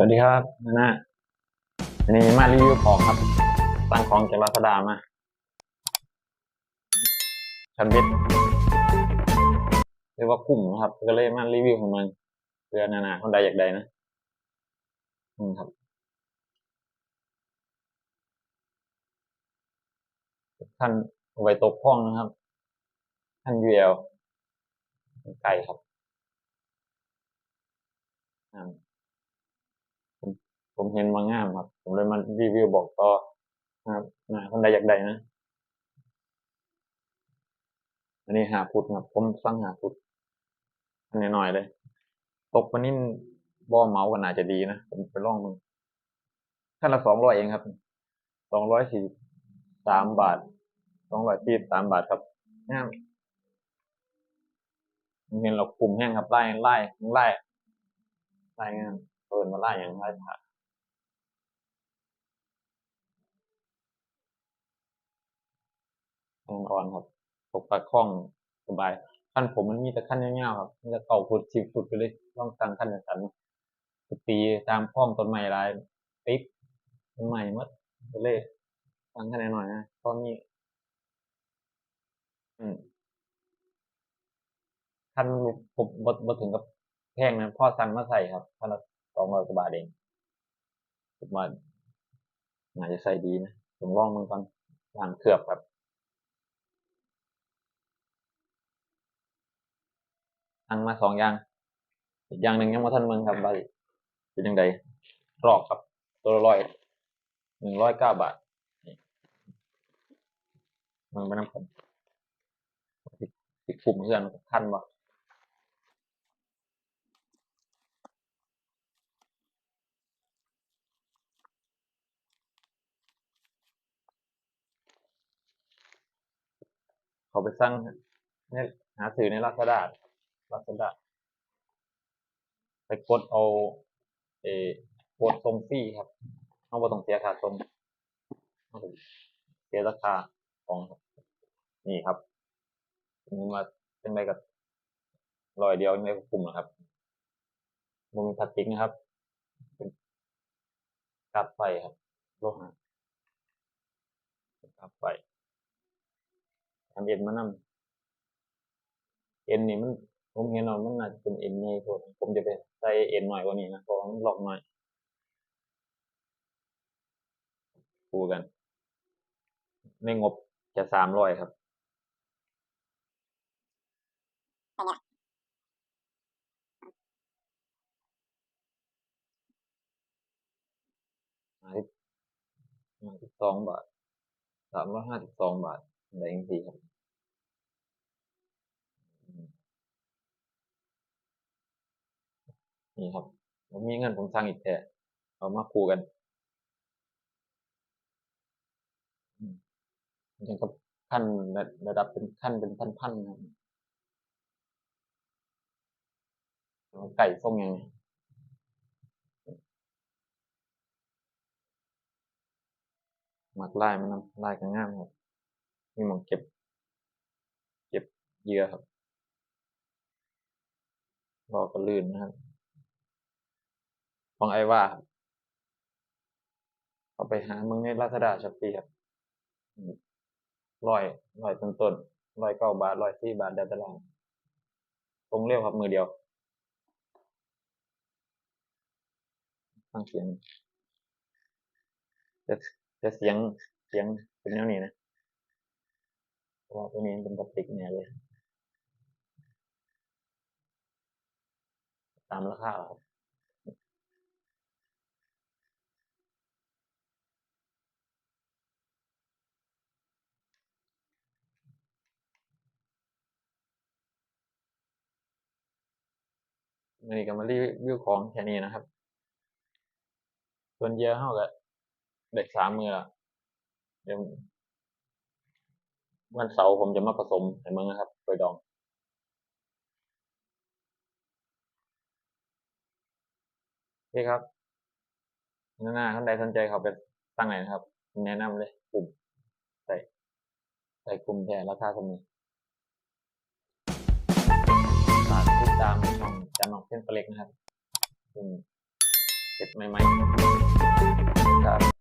วัสดีครับนาน่าอันนี้มารีวิวของครับตั้งของจากลาซาด้ามาชันบิดเรียกว่าคุ้มนะครับ ก็เลยมารีวิวของมันเพื่อนานาคนใดอยากใดนะอืมครับท่านเอาไว้ตกพ้องนะครับท่านยูเอลไก่ครับอ่า ผมเห็นมางามครับ ผมเลยมารีวิวบอกต่อนะครับนะคนใดอยากได้นะ อันนี้หาพุทธครับ ผมสั่งหาพุทธอันนี้หน่อยเลย ตกวันนี้บ่อเมาส์กันอาจจะดีนะ ผมไปลองมึงขั้นละสองร้อยเองครับ สองร้อยสี่สามบาท สองร้อยสี่สามบาทครับงามเห็นเรากลุ่มแห้งครับไล่ไล่ไล่ไล่งามเปิดมาไล่อย่างไล่ผ่า อ่อนๆครับตกปลาคล่องสบายขั้นผมมันมีแต่ขั้นยาวๆครับมันจะเก่าฟุดสิบฟุดไปเลยต้องตั้งขั้นสันๆตีตามคล้องต้นไม้ลายปิ๊บต้นไม้หมดไปเลยตั้งขั้นหน่อยๆนะเพราะมีอืมขั้นผมบดบดถึงกับแพงนะพ่อสั่งมาใส่ครับขั้นละสองร้อยกว่าบาทเองผมว่าน่าจะใส่ดีนะผมลองมันก่อนล้างเคลือบครับ สั่งมาสองอย่าง อีกอย่างหนึ่งยังมาทันเมืองครับบาสิเป็นยังไงรอกครับ ตัวละร้อยหนึ่งร้อยเก้าบาทนี่มันไม่น้ำผมติดติดกลุ่มเพื่อนทันบ่เขาไปสั่งเนี่ยหาซื้อในลาซาด้า ลาซาด้าไปกดเอาเอกดส่งฟรีครับเอาบ่ต้องเสียค่าส่งเสียราคาของนี่ครับนี่มาเป็นไรกับรอยเดียวในกลุ่มนะครับมันมีพลาสติกนะครับเป็นกับไฟครับโลหะกับไฟทำเย็นมานำเอ็นนี่มัน ผมเห็นว่ามันน่าจะเป็นเอ็นใหญ่กว่าผมจะไปใส่เอ็นหน่อยกว่านี้นะเพราะมันล็อกหน่อยคูกันในงบจะสามร้อยครับห้าสิบสองบาทสามร้อยห้าสิบสองบาทได้ยังทีครับอืม นี่ครับผมมีเงินผมสั่งอีกแค่เอามาคูกันอืมยังกับขั้นระดับเป็นขั้นเป็นพันๆนะไก่ส้มยังไงหมักลายมันนำลายกันง่ามครับมีหมองเก็บ เก็บเหยื่อครับรอก็ลื่นนะครับ ของไอว่าครับเอาไปหาเมืองในลาซาด้าช้อปปี้ครับร้อยร้อยต้นต้นร้อยเก้าบาทร้อยสี่บาทได้ตารางตรงเร็วครับมือเดียวฟังเสียงจะจะเสียงเสียงเป็นแนวนี้นะเราะว่าตัวนี้เป็นพลาสติกเนี่ยเลย ตามราคาครับ นี่ก็มารีวิวของแค่นี้นะครับ ส่วนเยื่อเท่ากับเด็กสามมือละเดี๋ยววันเสาร์ผมจะมาผสมให้มึงนะครับโดยดองโอเคครับหน้าท่านใดสนใจเขาไปตั้งไหนนะครับ แนะนำเลยกลุ่มใส่ใส่กลุ่มแทนราคาสมนี้ จานองเส้นเล็กนะครับเสร็จไหมไหมครับ